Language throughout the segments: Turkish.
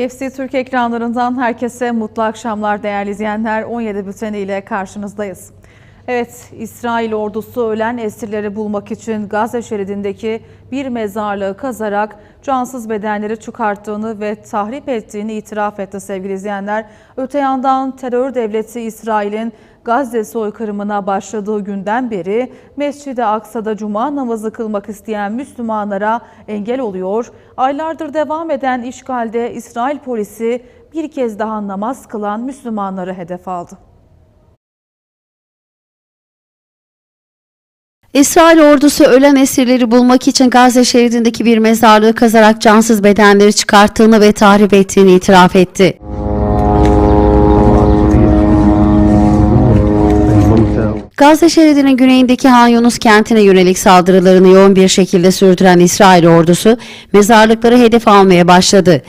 BFC Türk ekranlarından herkese mutlu akşamlar değerli izleyenler. 17 bülteni ile karşınızdayız. Evet, İsrail ordusu ölen esirleri bulmak için Gazze şeridindeki bir mezarlığı kazarak cansız bedenleri çıkarttığını ve tahrip ettiğini itiraf etti sevgili izleyenler. Öte yandan terör devleti İsrail'in Gazze soykırımına başladığı günden beri Mescid-i Aksa'da cuma namazı kılmak isteyen Müslümanlara engel oluyor. Aylardır devam eden işgalde İsrail polisi bir kez daha namaz kılan Müslümanları hedef aldı. İsrail ordusu ölen esirleri bulmak için Gazze şeridindeki bir mezarlığı kazarak cansız bedenleri çıkarttığını ve tahrip ettiğini itiraf etti. Gazze şeridinin güneyindeki Han Yunus kentine yönelik saldırılarını yoğun bir şekilde sürdüren İsrail ordusu mezarlıkları hedef almaya başladı.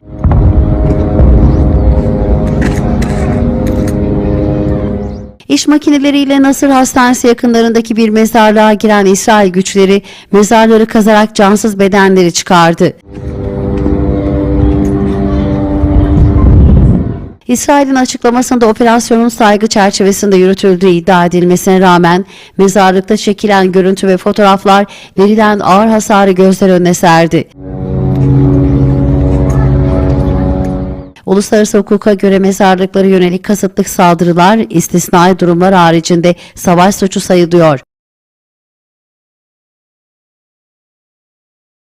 İş makineleriyle Nasır Hastanesi yakınlarındaki bir mezarlığa giren İsrail güçleri mezarları kazarak cansız bedenleri çıkardı. İsrail'in açıklamasında operasyonun saygı çerçevesinde yürütüldüğü iddia edilmesine rağmen mezarlıkta çekilen görüntü ve fotoğraflar verilen ağır hasarı gözler önüne serdi. Uluslararası hukuka göre mezarlıklara yönelik kasıtlık saldırılar istisnai durumlar haricinde savaş suçu sayılıyor.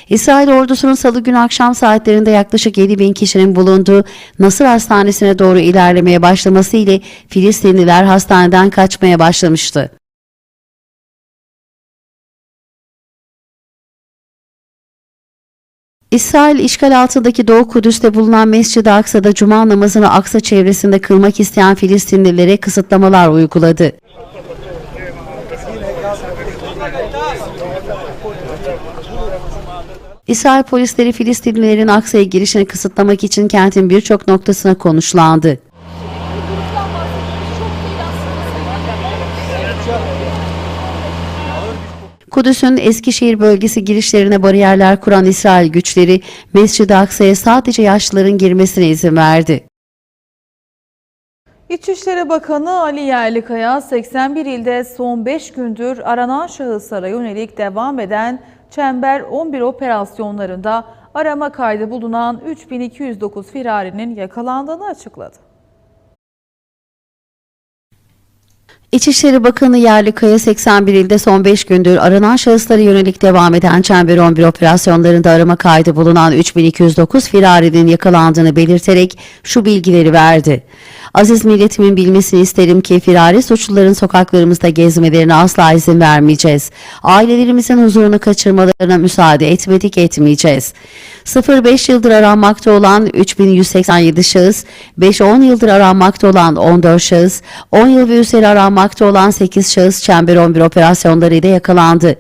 İsrail ordusunun salı günü akşam saatlerinde yaklaşık 7 bin kişinin bulunduğu Nasır Hastanesi'ne doğru ilerlemeye başlaması ile Filistinliler hastaneden kaçmaya başlamıştı. İsrail işgal altındaki Doğu Kudüs'te bulunan Mescid-i Aksa'da cuma namazını Aksa çevresinde kılmak isteyen Filistinlilere kısıtlamalar uyguladı. İsrail polisleri Filistinlilerin Aksa'ya girişini kısıtlamak için kentin birçok noktasına konuşlandı. Kudüs'ün Eskişehir bölgesi girişlerine bariyerler kuran İsrail güçleri Mescid-i Aksa'ya sadece yaşlıların girmesine izin verdi. İçişleri Bakanı Ali Yerlikaya 81 ilde son 5 gündür aranan şahıslara yönelik devam eden Çember 11 operasyonlarında arama kaydı bulunan 3209 firarinin yakalandığını açıkladı. İçişleri Bakanı Yerlikaya 81 ilde son 5 gündür aranan şahıslara yönelik devam eden Çember 11 operasyonlarında arama kaydı bulunan 3209 firarinin yakalandığını belirterek şu bilgileri verdi. Aziz milletimin bilmesini isterim ki firari suçluların sokaklarımızda gezmelerine asla izin vermeyeceğiz. Ailelerimizin huzurunu kaçırmalarına müsaade etmedik etmeyeceğiz. 0-5 yıldır aranmakta olan 3187 şahıs, 5-10 yıldır aranmakta olan 14 şahıs, 10 yıl ve üzeri aranmakta olan 8 şahıs Çember 11 operasyonlarıyla yakalandı.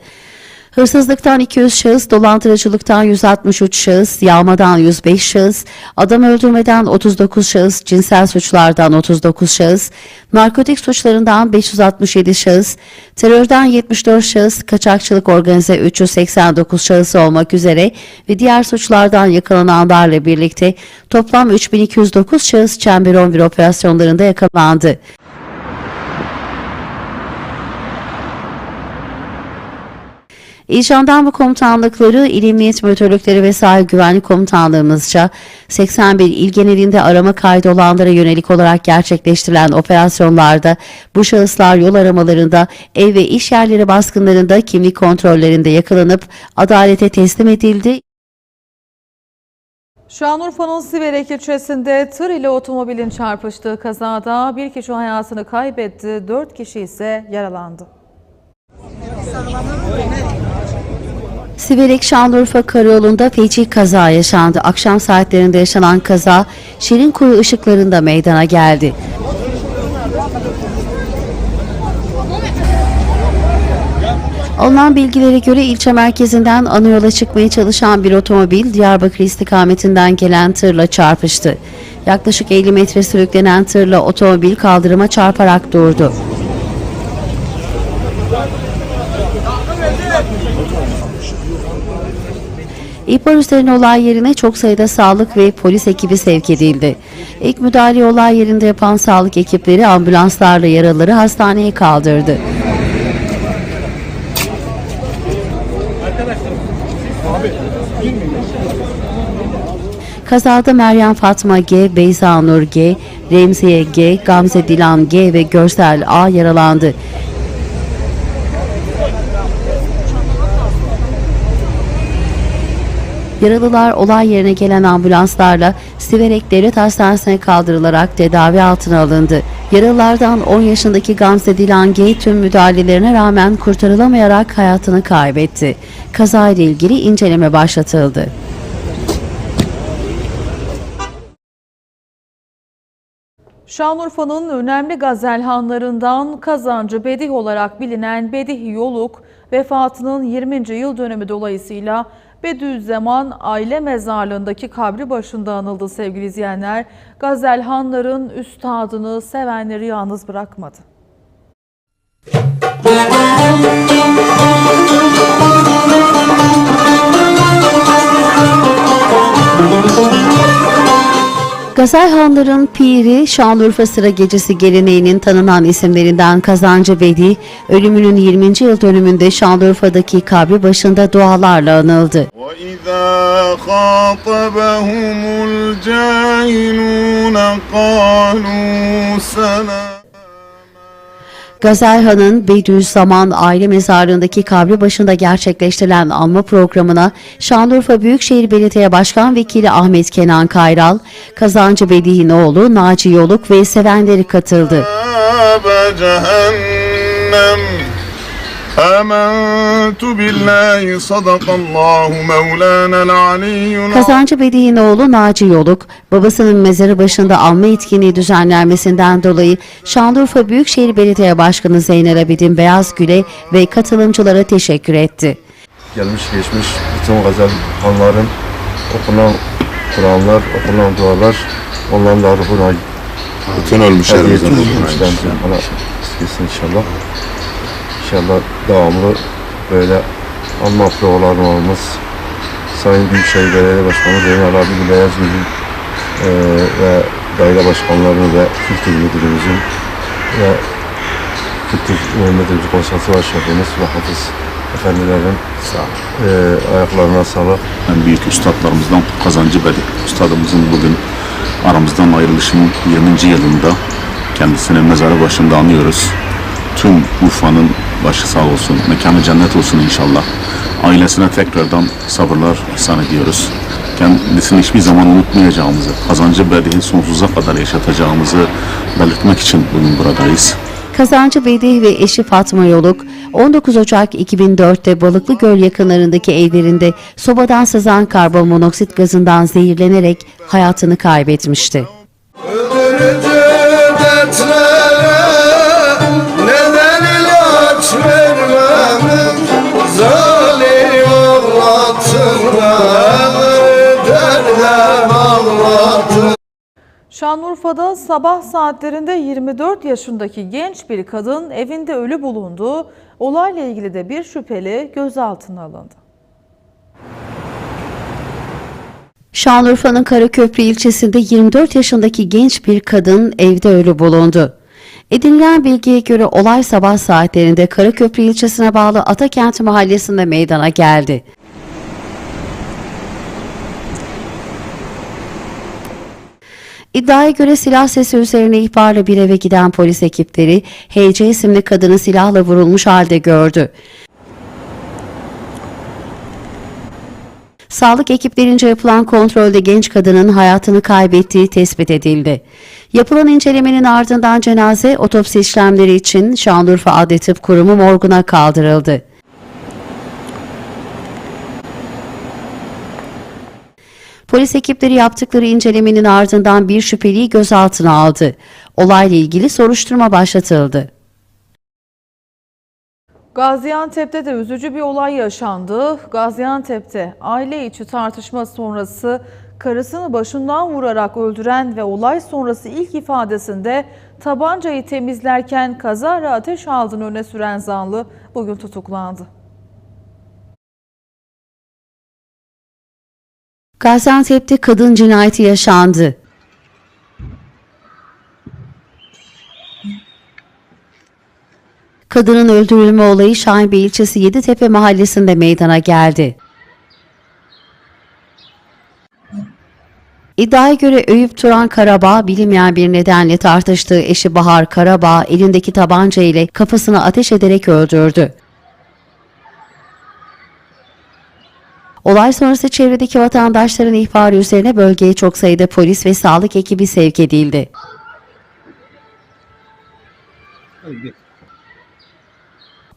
Hırsızlıktan 200 şahıs, dolandırıcılıktan 163 şahıs, yağmadan 105 şahıs, adam öldürmeden 39 şahıs, cinsel suçlardan 39 şahıs, narkotik suçlarından 567 şahıs, terörden 74 şahıs, kaçakçılık organize 389 şahıs olmak üzere ve diğer suçlardan yakalananlarla birlikte toplam 3209 şahıs Çember 11 operasyonlarında yakalandı. İl Jandarma Komutanlıkları, İl Emniyet Müdürlükleri ve Sahil Güvenlik Komutanlığımızca 81 il genelinde arama kaydı olanlara yönelik olarak gerçekleştirilen operasyonlarda bu şahıslar yol aramalarında, ev ve iş yerleri baskınlarında, kimlik kontrollerinde yakalanıp adalete teslim edildi. Şanlıurfa'nın Siverek ilçesinde tır ile otomobilin çarpıştığı kazada bir kişi hayatını kaybetti, 4 kişi ise yaralandı. Siverek Şanlıurfa Karayolu'nda feci kaza yaşandı. Akşam saatlerinde yaşanan kaza Şirinkuyu ışıklarında meydana geldi. Alınan bilgilere göre ilçe merkezinden ana çıkmaya çalışan bir otomobil Diyarbakır istikametinden gelen tırla çarpıştı. Yaklaşık 50 metre sürüklenen tırla otomobil kaldırıma çarparak durdu. İhbar olay yerine çok sayıda sağlık ve polis ekibi sevk edildi. İlk müdahale olay yerinde yapan sağlık ekipleri ambulanslarla yaralıları hastaneye kaldırdı. Kazada Meryem Fatma G, Beyza Nur G, Remziye G, Gamze Dilan G ve Görsel A yaralandı. Yaralılar olay yerine gelen ambulanslarla Siverek Devlet Hastanesi'ne kaldırılarak tedavi altına alındı. Yaralılardan 10 yaşındaki Gamze Dilan G tüm müdahalelerine rağmen kurtarılamayarak hayatını kaybetti. Kazayla ilgili inceleme başlatıldı. Şanlıurfa'nın önemli gazelhanlarından kazancı Bedih olarak bilinen Bedih Yoluk vefatının 20. yıl dönümü dolayısıyla Bediüzzaman aile mezarlığındaki kabri başında anıldı sevgili izleyenler. Gazelhanların üstadını sevenleri yalnız bırakmadı. Gazayhanların piri Şanlıurfa Sıra Gecesi geleneğinin tanınan isimlerinden Kazancı Bedi, ölümünün 20. yıl dönümünde Şanlıurfa'daki kabri başında dualarla anıldı. وإذا Gazelhan'ın Bediüzzaman Aile Mezarlığı'ndaki kabri başında gerçekleştirilen anma programına Şanlıurfa Büyükşehir Belediye Başkan Vekili Ahmet Kenan Kayral, Kazancı Bedi'nin oğlu Naci Yoluk ve sevenleri katıldı. Cehennem. Kazancı Bedi'nin oğlu Naci Yoluk, babasının mezarı başında anma etkinliği düzenlenmesinden dolayı Şanlıurfa Büyükşehir Belediye Başkanı Zeynel Abidin Beyazgül'e ve katılımcılara teşekkür etti. gelmiş geçmiş bütün gazel hanların okunan Kur'anlar, okunan dualar onların da ruhuna bütün ölmüşlerimizin. Allah istesin inşallah. İnşallah devamlı böyle anma programlarımız Sayın Büyükşehir Belediye Başkanı Zeynel Abidin Beyazgül'ün eee ve daire başkanlarını ve kültür müdürümüzün ve kültür müdürümüz konsantre şefimiz ve hafız efendilerin eee ayaklarına sağlık. en büyük üstadlarımızdan Kazancı Bedi. Üstadımızın bugün aramızdan ayrılışının 20. yılında kendisini mezarı başında anıyoruz. Tüm Urfa'nın başı sağ olsun, mekanı cennet olsun inşallah. Ailesine tekrardan sabırlar ihsan ediyoruz. Kendisini hiçbir zaman unutmayacağımızı, Kazancı Bedi'yi sonsuza kadar yaşatacağımızı belirtmek için bugün buradayız. Kazancı Bedih ve eşi Fatma Yoluk 19 Ocak 2004'te Balıklı Göl yakınlarındaki evlerinde sobadan sızan karbonmonoksit gazından zehirlenerek hayatını kaybetmişti. Öldürücü Şanlıurfa'da sabah saatlerinde 24 yaşındaki genç bir kadın evinde ölü bulundu. Olayla ilgili de bir şüpheli gözaltına alındı. Şanlıurfa'nın Karaköprü ilçesinde 24 yaşındaki genç bir kadın evde ölü bulundu. Edinilen bilgiye göre olay sabah saatlerinde Karaköprü ilçesine bağlı Atakent mahallesinde meydana geldi. İddiaya göre silah sesi üzerine ihbarla bir eve giden polis ekipleri HC isimli kadını silahla vurulmuş halde gördü. Sağlık ekiplerince yapılan kontrolde genç kadının hayatını kaybettiği tespit edildi. Yapılan incelemenin ardından cenaze otopsi işlemleri için Şanlıurfa Adli Tıp Kurumu morguna kaldırıldı. Polis ekipleri yaptıkları incelemenin ardından bir şüpheliyi gözaltına aldı. Olayla ilgili soruşturma başlatıldı. Gaziantep'te de üzücü bir olay yaşandı. Gaziantep'te aile içi tartışma sonrası karısını başından vurarak öldüren ve olay sonrası ilk ifadesinde tabancayı temizlerken kazara ateş aldığını öne süren zanlı bugün tutuklandı. Gaziantep'te kadın cinayeti yaşandı. Kadının öldürülme olayı Şahinbey ilçesi Yeditepe mahallesinde meydana geldi. İddiaya göre Öyüp Turan Karabağ bilinmeyen bir nedenle tartıştığı eşi Bahar Karabağ elindeki tabanca ile kafasına ateş ederek öldürdü. Olay sonrası çevredeki vatandaşların ihbarı üzerine bölgeye çok sayıda polis ve sağlık ekibi sevk edildi.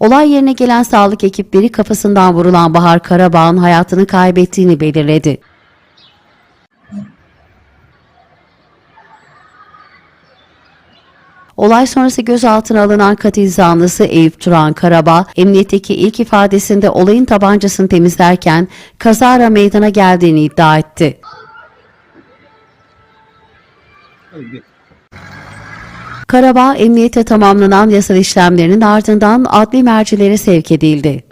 Olay yerine gelen sağlık ekipleri kafasından vurulan Bahar Karabağ'ın hayatını kaybettiğini belirledi. Olay sonrası gözaltına alınan katil zanlısı Eyüp Turan Karabağ, emniyetteki ilk ifadesinde olayın tabancasını temizlerken kazara meydana geldiğini iddia etti. Karabağ, emniyete tamamlanan yasal işlemlerinin ardından adli mercilere sevk edildi.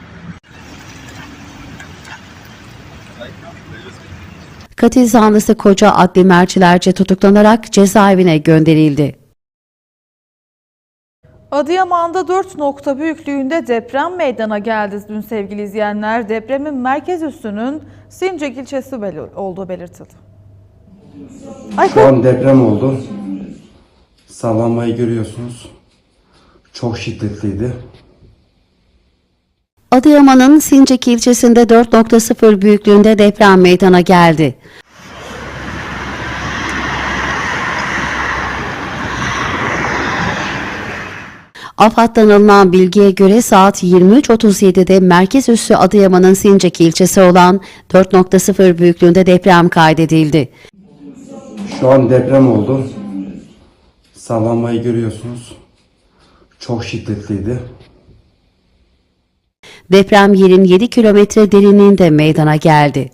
Katil zanlısı koca adli mercilerce tutuklanarak cezaevine gönderildi. Adıyaman'da 4 nokta büyüklüğünde deprem meydana geldi dün sevgili izleyenler. Depremin merkez üssünün Sincek ilçesi bel- olduğu belirtildi. Ay, Şu an deprem oldu. Sallanmayı görüyorsunuz. Çok şiddetliydi. Adıyaman'ın Sincek ilçesinde 4.0 büyüklüğünde deprem meydana geldi. AFAD'dan alınan bilgiye göre saat 23.37'de merkez üssü Adıyaman'ın Sincek ilçesi olan 4.0 büyüklüğünde deprem kaydedildi. Şu an deprem oldu. Sallanmayı görüyorsunuz. Çok şiddetliydi. Deprem yerin 7 kilometre derinliğinde meydana geldi.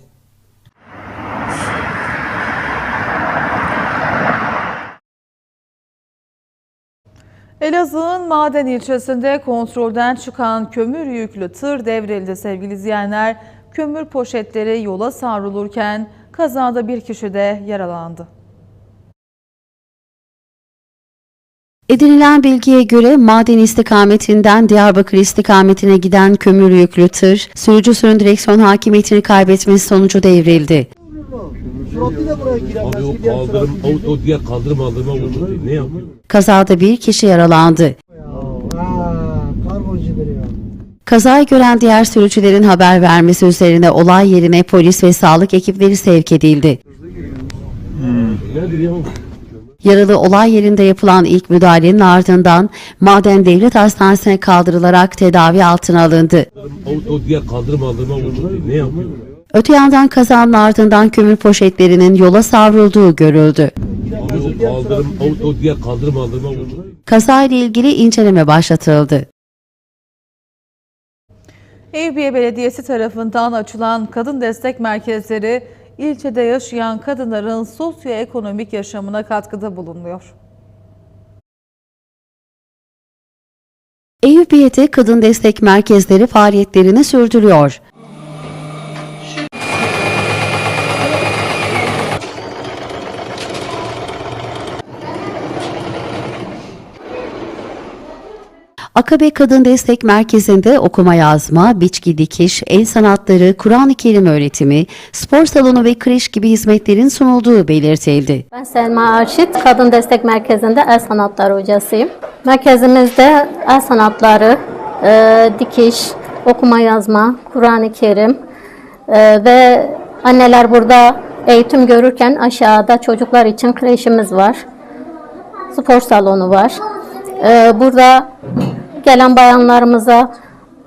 Elazığ'ın Maden ilçesinde kontrolden çıkan kömür yüklü tır devrildi sevgili izleyenler. Kömür poşetleri yola savrulurken kazada bir kişi de yaralandı. Edinilen bilgiye göre maden istikametinden Diyarbakır istikametine giden kömür yüklü tır, sürücüsünün direksiyon hakimiyetini kaybetmesi sonucu devrildi. Abi o kaldırım, o, o diğer kaldırım aldırma vurdu. Ne yapıyor? Kazada bir kişi yaralandı. Kazayı gören diğer sürücülerin haber vermesi üzerine olay yerine polis ve sağlık ekipleri sevk edildi. Nedir ya? Yaralı olay yerinde yapılan ilk müdahalenin ardından Maden Devlet Hastanesi'ne kaldırılarak tedavi altına alındı. O, o diğer kaldırım aldırma. Ne yapıyor? Öte yandan kazanın ardından kömür poşetlerinin yola savrulduğu görüldü. Kaldırım, o, o diğer kaldırım aldırma vurdu. Kazayla ilgili inceleme başlatıldı. Eyüpiye Belediyesi tarafından açılan kadın destek merkezleri ilçede yaşayan kadınların sosyoekonomik yaşamına katkıda bulunuyor. Eyüpiye'de kadın destek merkezleri faaliyetlerini sürdürüyor. Akabe Kadın Destek Merkezi'nde okuma yazma, biçki dikiş, el sanatları, Kur'an-ı Kerim öğretimi, spor salonu ve kreş gibi hizmetlerin sunulduğu belirtildi. Ben Selma Arşit, Kadın Destek Merkezi'nde el sanatları hocasıyım. Merkezimizde el sanatları, e, dikiş, okuma yazma, Kur'an-ı Kerim e, ve anneler burada eğitim görürken aşağıda çocuklar için kreşimiz var. Spor salonu var. E, burada gelen bayanlarımıza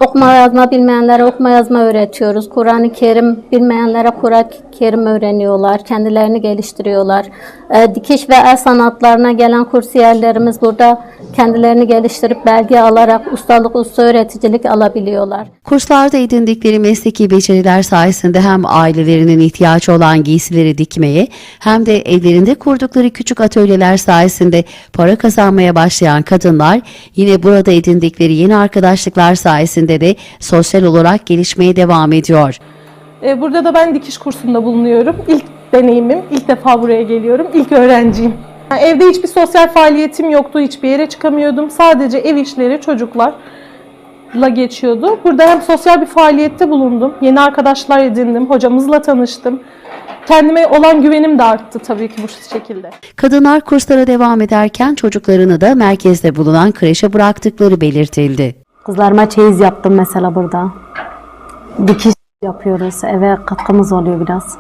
okuma yazma bilmeyenlere okuma yazma öğretiyoruz. Kur'an-ı Kerim bilmeyenlere Kur'an-ı Kerim öğreniyorlar. Kendilerini geliştiriyorlar. E, dikiş ve el sanatlarına gelen kursiyerlerimiz burada kendilerini geliştirip belge alarak ustalık, usta öğreticilik alabiliyorlar. Kurslarda edindikleri mesleki beceriler sayesinde hem ailelerinin ihtiyacı olan giysileri dikmeye hem de evlerinde kurdukları küçük atölyeler sayesinde para kazanmaya başlayan kadınlar yine burada edindikleri yeni arkadaşlıklar sayesinde de sosyal olarak gelişmeye devam ediyor. E, Burada da ben dikiş kursunda bulunuyorum. İlk deneyimim, ilk defa buraya geliyorum, ilk öğrenciyim. Yani Evde hiçbir sosyal faaliyetim yoktu, hiçbir yere çıkamıyordum. Sadece ev işleri, çocuklarla geçiyordu. Burada hem sosyal bir faaliyette bulundum, yeni arkadaşlar edindim, hocamızla tanıştım. Kendime olan güvenim de arttı tabii ki bu şekilde. Kadınlar kurslara devam ederken çocuklarını da merkezde bulunan kreşe bıraktıkları belirtildi. Kızlarıma çeyiz yaptım mesela burada. Dikiş yapıyoruz. Eve katkımız oluyor biraz.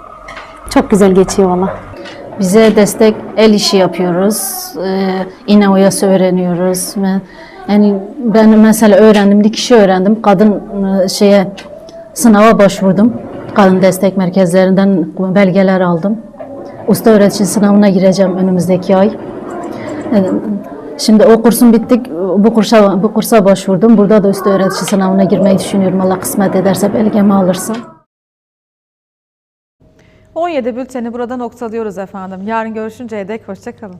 Çok güzel geçiyor valla. Bize destek el işi yapıyoruz. Ee, oyası öğreniyoruz. Yani ben mesela öğrendim, dikişi öğrendim. Kadın e, şeye sınava başvurdum. Kadın destek merkezlerinden belgeler aldım. Usta öğretici sınavına gireceğim önümüzdeki ay. Şimdi o kursun bittik. Bu kursa bu kursa başvurdum. Burada da usta öğretici sınavına girmeyi düşünüyorum. Allah kısmet ederse belgemi alırsam. 17 bülteni burada noktalıyoruz efendim. Yarın görüşünceye dek hoşçakalın.